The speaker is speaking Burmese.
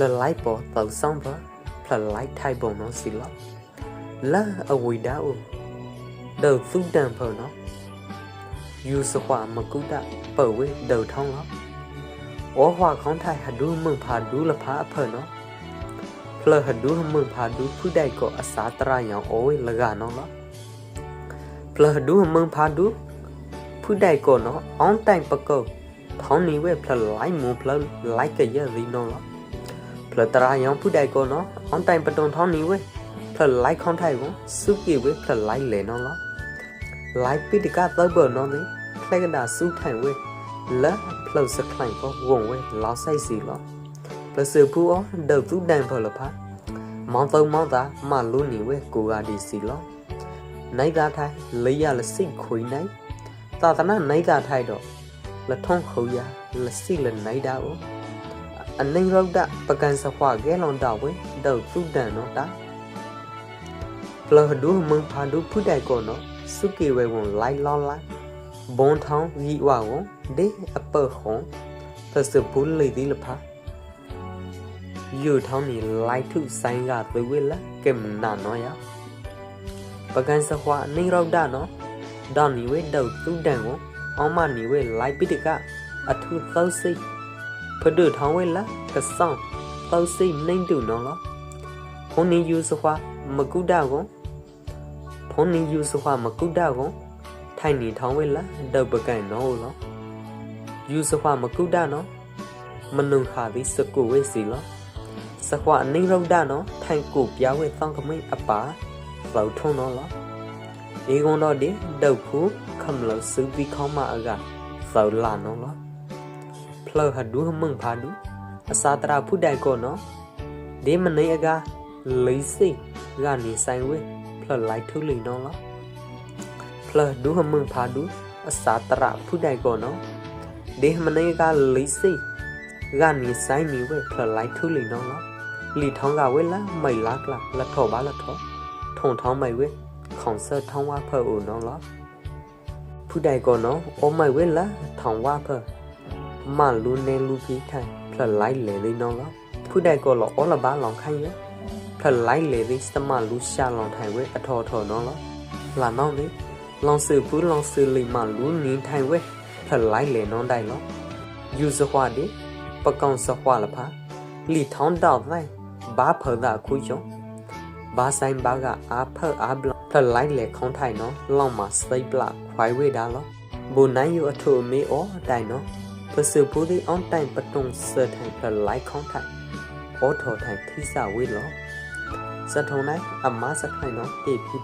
လလိုက်ပေါ်တောက်ဆောင်ပါဖလလိုက်ထိုက်ပုံနော်စီလောလာအဝိဒါအိုဒေသုတန်ဖောနော်ယူစခွာမကုဒပဝေဒေထောင်းလောဩဟွာခေါင်းထိုက်ဟဒူးမွန်ဖာဒူးလဖာအဖေနော်ဖလဟဒူးမွန်ဖာဒူးဖုဒိုက်ကိုအစာတရယောင်အိုဝေလကနော်လောဖလဟဒူးမွန်ဖာဒူးဖုဒိုက်ကိုနော်အောင်းတိုင်ပကုတ်ထောင်းနေဝဲဖလလိုက်မူဖလလိုက်ကရရီနော်လော ဖလတရယောင်ဖုဒိုက်ကိုနော်အောင်းတိုင်ပတုံထောင်းနေဝဲဖလလိုက်ခေါင်းထိုက်ကိုစုပြေဝဲဖလလိုက်လေနော်လောလိုက်ပိတကသဘနော်လေဖလကဒါစုထိုင်ဝဲလာဖလစခိုင်ကိုဝုံဝဲလောက်ဆိုင်စီလောပလစပူအောဒေသူတန်ဖလဖာမောင်တုံမောင်သာမလူနေဝဲကိုကဒီစီလောနိုင်သာထိုင်လေးရလစိတ်ခွေနိုင်သာသနာနိုင်သာထိုင်တော့လထုံးခုရလစိလနိုင်တာ哦 အနိရုဒ္ဒပကံစခွာကဲလွန်တော့ဝဲဒေသူတန်နော်တာပလဟဒူမန်ဖာဒူဖုဒိုင်ကောနော်စုကေဝဲဝန်လိုက်လောလိုက်ဘွန်ထောင်းရီဝါဝန်ဒေအပခုံသစပူလေဒီလဖာယူထောင်းနီလိုက်ထုဆိုင်ကသွေဝဲလာကဲမနာနော်ရပကံစခွာနေရောဒနော်ဒေါနီဝဲဒေါသူတန်ဝန်အောင်မနီဝဲလိုက်ပိတကအထုသောစိတ် ဖဒုထောင်းဝဲလာကဆောင်သောစိတ်နှိမ့်တူနော်လောဖုန်နီယူစခွာမကုဒကွန်ဖုန်နီယူစခွာမကုဒကွန်ထိုင်နီထောင်းဝဲလာဒေါပကန်နော်လောယူစခွာမကုဒနော်မနုခါဒီစကုဝဲစီလောစခွာနေရုဒ္ဒနော်ထိုင်ကိုပြဝဲသောင်းကမိတ်အပါလောက်ထုံနော်လောအေကွန်တော့ဒီဒေါဖူခမလစုပြီးခေါမအကသောလာနော်လော ဖလဟဒူမငဖာဒူအစာတရာဖုဒိုင်ကောနော်ဒီမနေအကလေးစိကနေဆိုင်ဝဲဖလလိုက်ထုလိနော်လောဖလဒူဟမငဖာဒူအစာတရာဖုဒိုင်ကောနော်ဒီမနေကလေးစိကနေဆိုင်နေဝဲဖလလိုက်ထုလိနော်လောလီထောင်းကဝဲလာမိုင်လာကလာလက်ထောပါလက်ထောထုံထောင်းမိုင်ဝဲခေါင်ဆတ်ထောင်းဝါဖဲ့ဦးနော်လောဖုဒိုင်ကောနော်အိုမိုင်ဝဲလာထောင်းဝါဖဲ့ မလူနေလူကြီးခိုင်ဖလလိုက်လေဒီနော်လားဖုဒိုက်ကောလောအော်လဘာလောင်ခိုင်ရဖလလိုက်လေဒီစမလူရှာလောင်ထိုင်ဝဲအထော်ထော်နော်လားလာနောင်းလေလောင်စုပူလောင်စုလိမလူနေထိုင်ဝဲဖလလိုက်လေနော်တိုင်လောယူစခွာဒီပကောင်စခွာလဖာလီထောင်းတောက်နိုင်ဘာဖဒါခုချုံဘာဆိုင်ဘာကအာဖအာဘလထလိုက်လေခေါင်းထိုင်နော်လောက်မှာစိတ်ပလခွိုင်ဝေးတာလောဘူနိုင်ယူအထုမေဩတိုင်နော် ပစုပူဒီအွန်တိုင်ပတုံစထိုင်ဖလိုက်ခေါင်းထိုင်အောထော်ထိုင်ခိစဝေလောစထုံနိုင်အမစခိုင်နော်တေဖြီ